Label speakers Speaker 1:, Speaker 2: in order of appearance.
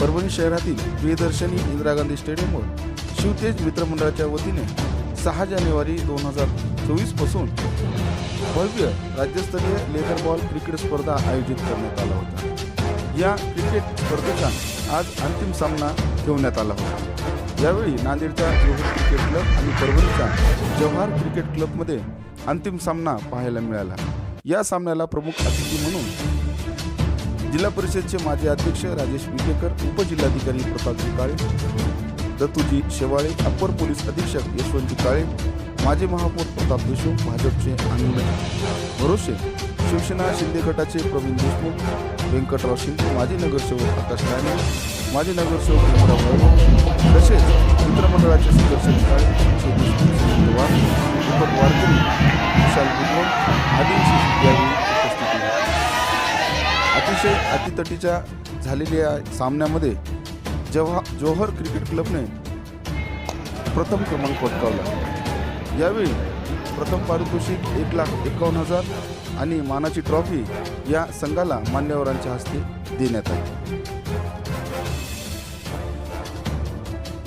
Speaker 1: परभणी शहरातील प्रियदर्शनी इंदिरा गांधी स्टेडियमवर शिवतेज मित्रमंडळाच्या वतीने सहा जानेवारी दोन हजार चोवीसपासून भव्य राज्यस्तरीय लेदर बॉल क्रिकेट स्पर्धा आयोजित करण्यात आला होता. या क्रिकेट स्पर्धेचा आज अंतिम सामना ठेवण्यात आला होता. यावेळी नांदेडच्या जोहर क्रिकेट क्लब आणि परभणीच्या जव्हार क्रिकेट क्लबमध्ये अंतिम सामना पाहायला मिळाला. या सामन्याला प्रमुख अतिथी म्हणून जिल्हा परिषदचे माजी अध्यक्ष राजेश विटेकर उपजिल्हाधिकारी प्रतापजी काळे दत्तूजी शेवाळे अप्पर पोलीस अधीक्षक यशवंतजी काळे माजी महापौर प्रताप देशमुख भाजपचे आनंद भरोसे शिवसेना शिंदे गटाचे प्रवीण देशमुख व्यंकटराव शिंदे माजी नगरसेवक आकाश राणे माजी नगरसेवक भीमराव गावडे तसेच मित्रमंडळाचे सदस्य काळे पवार दीपक वारकरी विशाल गुजवण आदींची यावेळी अतिशय अतितटीच्या झालेल्या या सामन्यामध्ये जेव्हा जोहर क्रिकेट क्लबने प्रथम क्रमांक पटकावला. यावेळी प्रथम पारितोषिक एक लाख एकावन्न हजार आणि मानाची ट्रॉफी या संघाला मान्यवरांच्या हस्ते देण्यात आली.